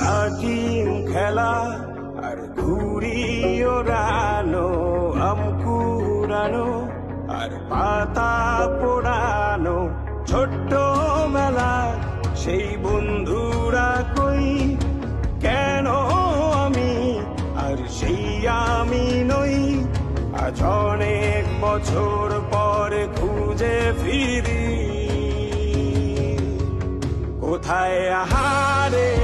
হাকিম খেলা, আর ঘুরি ওড়ানো আম কুড়ানো আর পাতা পোড়ানো। ছোট্ট মেলা, সেই বন্ধুরা কই? কেন আমি? আর সেই আমি নই। আজ অনেক বছর পরে খুঁজে ফিরি। কোথায় আহারে